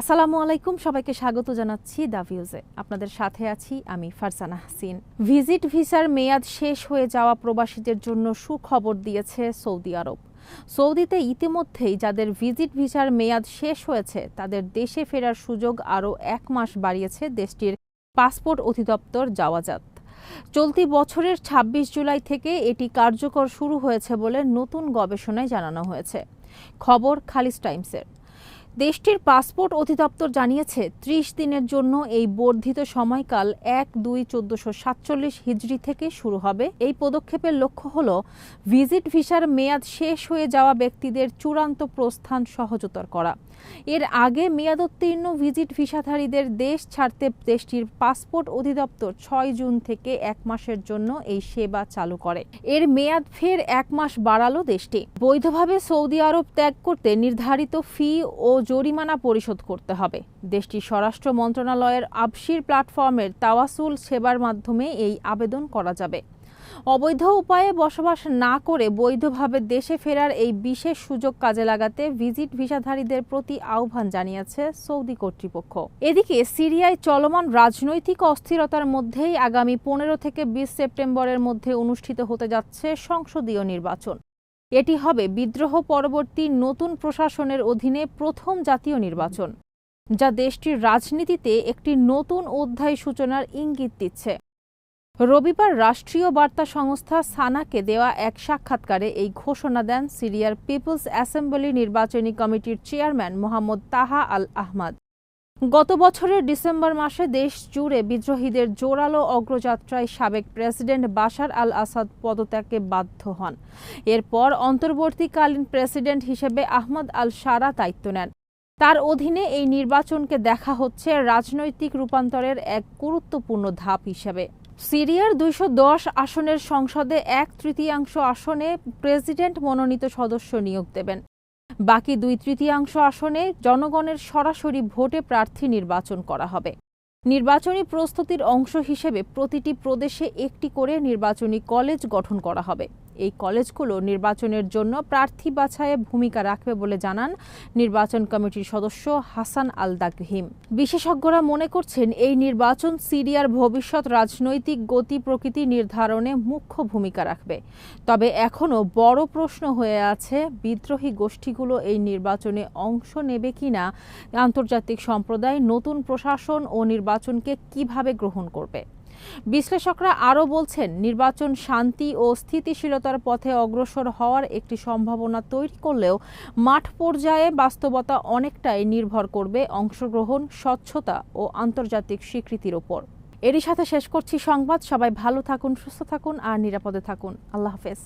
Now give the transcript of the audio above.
আসসালামু আলাইকুম, সবাইকে স্বাগত জানাচ্ছি দা ভিউজে। আপনাদের সাথে আছি আমি ফারজানা হাসিন। ভিজিট ভিসার মেয়াদ শেষ হয়ে যাওয়া প্রবাসীদের জন্য সুখবর দিয়েছে সৌদি আরব। সৌদিতে ইতিমধ্যেই যাদের ভিজিট ভিসার মেয়াদ শেষ হয়েছে, তাদের দেশে ফেরার সুযোগ আরও এক মাস বাড়িয়েছে দেশটির পাসপোর্ট অধিদপ্তর যাওয়াজাত চলতি বছরের ২৬ জুলাই থেকে এটি কার্যকর শুরু হয়েছে বলে নতুন গবেষণায় জানানো হয়েছে। খবর খালিজ টাইমসের। দেশটির পাসপোর্ট অধিদপ্তর জানিয়েছে, ত্রিশ দিনের জন্য এই বর্ধিত সময়কাল এক দুই চোদ্দশো সাতচল্লিশ হিজড়ি থেকে শুরু হবে। এই পদক্ষেপের লক্ষ্য হল ভিজিট ভিসার মেয়াদ শেষ হয়ে যাওয়া ব্যক্তিদের চূড়ান্ত প্রস্থান সহজতর করা। এর আগে মেয়াদোত্তীর্ণ ভিজিট ভিসাধারীদের দেশ ছাড়তে দেশটির পাসপোর্ট অধিদপ্তর ছয় জুন থেকে এক মাসের জন্য এই সেবা চালু করে। এর মেয়াদ ফের এক মাস বাড়ালো দেশটি। বৈধভাবে সৌদি আরব ত্যাগ করতে নির্ধারিত ফি ও জরিমানা পরিশোধ করতে হবে। দেশটির স্বরাষ্ট্র মন্ত্রণালয়ের আবশির প্ল্যাটফর্মের তাওয়াসুল সেবার মাধ্যমে এই আবেদন করা যাবে। অবৈধ উপায়ে বসবাস না করে বৈধভাবে দেশে ফেরার এই বিশেষ সুযোগ কাজে লাগাতে ভিজিট ভিসাধারীদের প্রতি আহ্বান জানিয়েছে সৌদি কর্তৃপক্ষ। এদিকে সিরিয়ায় চলমান রাজনৈতিক অস্থিরতার মধ্যেই আগামী পনেরো থেকে বিশ সেপ্টেম্বরের মধ্যে অনুষ্ঠিত হতে যাচ্ছে সংসদীয় নির্বাচন। এটি হবে বিদ্রোহ পরবর্তী নতুন প্রশাসনের অধীনে প্রথম জাতীয় নির্বাচন, যা দেশটির রাজনীতিতে একটি নতুন অধ্যায় সূচনার ইঙ্গিত দিচ্ছে। রবিবার রাষ্ট্রীয় বার্তা সংস্থা সানাকে দেওয়া এক সাক্ষাৎকারে এই ঘোষণা দেন সিরিয়ার পিপলস অ্যাসেম্বলি নির্বাচনী কমিটির চেয়ারম্যান মোহাম্মদ তাহা আল আহমাদ। গত বছরের ডিসেম্বর মাসে দেশ জুড়ে বিদ্রোহীদের জোরালো অগ্রযাত্রায় সাবেক প্রেসিডেন্ট বাশার আল আসাদ পদত্যাগে বাধ্য হন। এরপর অন্তর্বর্তীকালীন প্রেসিডেন্ট হিসেবে আহমদ আল সারা দায়িত্ব নেন। তার অধীনে এই নির্বাচনকে দেখা হচ্ছে রাজনৈতিক রূপান্তরের এক গুরুত্বপূর্ণ ধাপ হিসেবে। সিরিয়ার দুইশো দশ আসনের সংসদে এক তৃতীয়াংশ আসনে প্রেসিডেন্ট মনোনীত সদস্য নিয়োগ দেবেন। বাকি দুই তৃতীয়াংশ আসনে জনগণের সরাসরি ভোটে প্রার্থী নির্বাচন করা হবে। নির্বাচনী প্রস্তুতির অংশ হিসেবে প্রতিটি প্রদেশে একটি করে নির্বাচনী কলেজ গঠন করা হবে। এই কলেজগুলো নির্বাচনের জন্য প্রার্থী বাছাইয়ে ভূমিকা রাখবে বলে জানান নির্বাচন কমিটির সদস্য হাসান আল দাগহিম বিশেষজ্ঞরা মনে করছেন এই নির্বাচন সিরিয়ার ভবিষ্যৎ রাজনৈতিক গতি প্রকৃতি নির্ধারণে মুখ্য ভূমিকা রাখবে। তবে এখনও বড় প্রশ্ন হয়ে আছে বিদ্রোহী গোষ্ঠীগুলো এই নির্বাচনে অংশ নেবে কিনা, আন্তর্জাতিক সম্প্রদায়, নতুন প্রশাসন ও নির্বাচনকে কীভাবে গ্রহণ করবে। বিশ্লেষকরা আরও বলছেন, নির্বাচন শান্তি ও স্থিতিশীলতার পথে অগ্রসর হওয়ার একটি সম্ভাবনা তৈরি করলেও মাঠ পর্যায়ে বাস্তবতা অনেকটাই নির্ভর করবে অংশগ্রহণ, স্বচ্ছতা ও আন্তর্জাতিক স্বীকৃতির ওপর। এরই সাথে শেষ করছি সংবাদ। সবাই ভালো থাকুন, সুস্থ থাকুন আর নিরাপদে থাকুন। আল্লাহ হাফেজ।